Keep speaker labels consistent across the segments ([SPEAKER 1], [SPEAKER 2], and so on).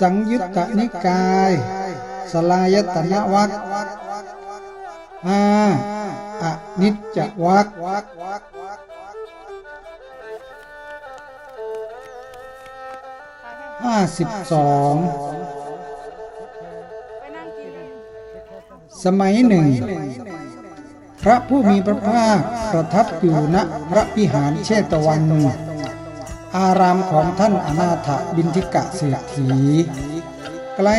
[SPEAKER 1] สังยุตตนิกาย สลายตนะวัคห้าอนิจจวัคห้าสิบสองสมัยหนึ่ง พระผู้มีพระภาคประทับอยู่ณพระวิหารเชตวัน อารามของท่านอนาถบินทิกะเศรษฐี ใกล้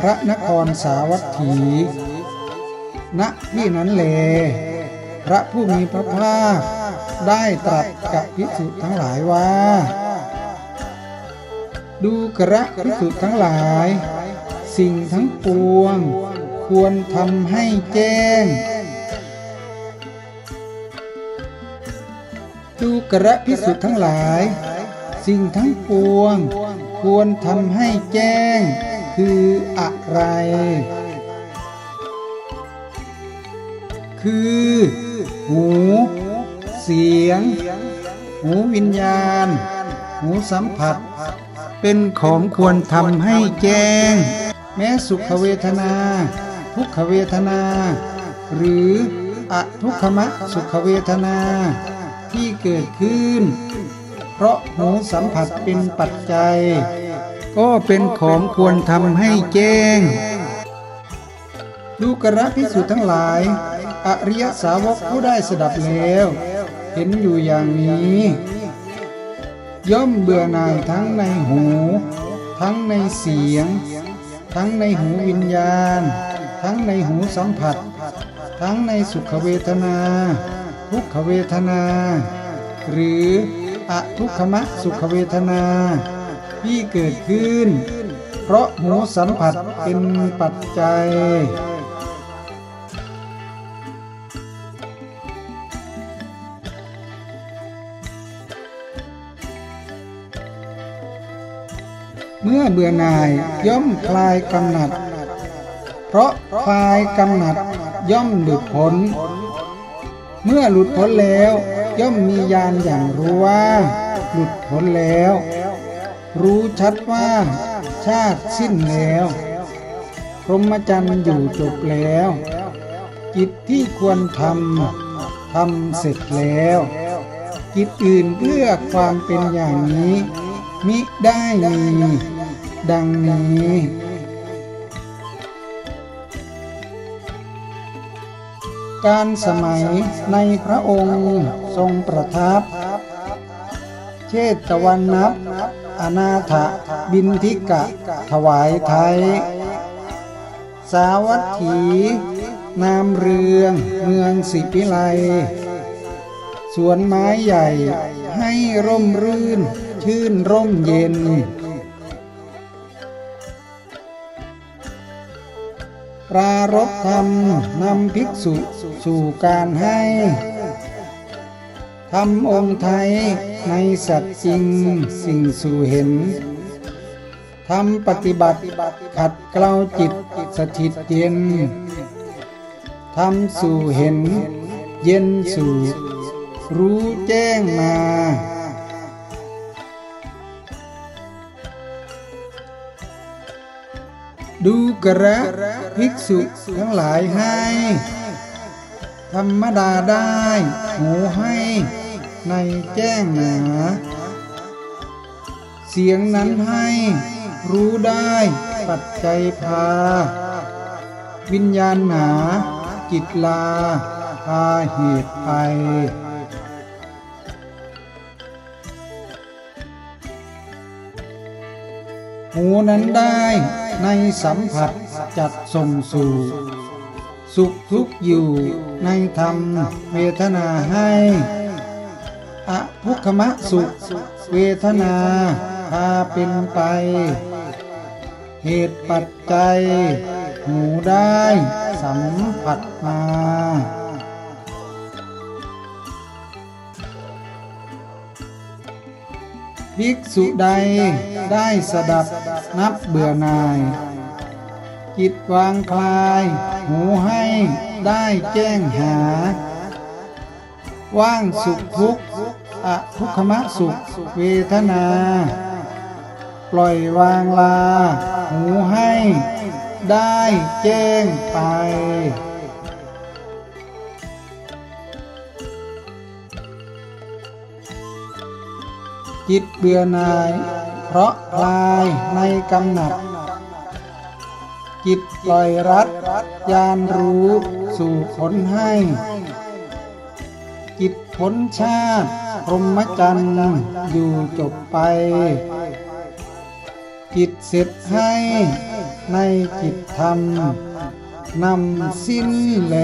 [SPEAKER 1] พระนครสาวัตถี ณที่นั้นเล พระผู้มีพระภาคได้ตรัสกับภิกษุทั้งหลายว่า ดูกระภิกษุทั้งหลาย สิ่งทั้งปวงควรทำให้แจ้งดูกระพิสุทั้งหลาย สิ่งทั้งปวง ควรทำให้แจ้ง คืออะไร คือ หู เสียง หูวิญญาณ หูสัมผัส เป็นของควรทำให้แจ้ง แม้สุขเวทนา ทุกขเวทนา หรืออทุกขมะสุขเวทนาที่เกิดขึ้น เพราะหูสัมผัสเป็นปัจจัย ก็เป็นของควรทำให้แจ้งดูกระพิสุทั้งหลาย อริยสาวกผู้ได้สดับแล้ว เห็นอยู่อย่างนี้ ย่อมเบื่อหน่ายทั้งในหู ทั้งในเสียง ทั้งในหูวิญญาณ ทั้งในหูสัมผัส ทั้งในสุขเวทนา ทุกขเวทนา หรือ อทุกขมะสุขเวทนาที่เกิดขึ้น เพราะหูสัมผัสเป็นปัจจัย เมื่อเบื่อหน่ายย่อมคลายกำหนัด เพราะคลายกำหนัดย่อมหลุดพ้นเมื่อหลุดพ้นแล้ว ย่อมมีญาณอย่างรู้ว่า หลุดพ้นแล้ว รู้ชัดว่า ชาติสิ้นแล้วพรหมจรรย์อยู่จบแล้ว กิจที่ควรทำทำเสร็จแล้ว กิจอื่นเพื่อความเป็นอย่างนี้ มิได้มี ดังนี้ การสมัยในพระองค์ทรงประทับ เชตวันนับอนาถบินทิกะ ถวายไทย สาวัตถี นามเรืองเมืองสิพิไล สวนไม้ใหญ่ให้ร่มรื่น ชื่นร่มเย็น ปรารบธรรมนำภิกษุสู่การให้ทำองค์ไทยในสัตว์จริงสิ่งสู่เห็นทำปฏิบัติขัดเกลาจิตสถิตเย็นทำสู่เห็นเย็นสู่รู้แจ้งมา ดูกระภิกษุทั้งหลายให้ ธรรมดาได้หูให้ในแจ้งหนาเสียงนั้นให้รู้ได้ปัจจัยพา วิญญาณหนาจิตลาพาเหตุไปหูนั้นได้ ในสัมผัสจัดส่งสู่ สุขทุกอยู่ในธรรมเวทนาให้อภุคมะสุข เวทนาพาเป็นไป เหตุปัจจัย หูได้สัมผัสมา ภิกษุใดได้สดับนับเบื่อนาย จิตวางคลาย หูให้ได้แจ้งหา ว่างสุขทุกข์อะทุกขมะสุขเวทนา ปล่อยวางลา หูให้ได้แจ้งไป จิตเบื่อหน่าย เพราะคลายในกำหนัด จิตปล่อยรัดยานรู้สู่ผลให้ จิตผลชาติพรหมจรรย์อยู่จบไป จิตเสร็จให้ในจิตธรรมนำสิ้นแล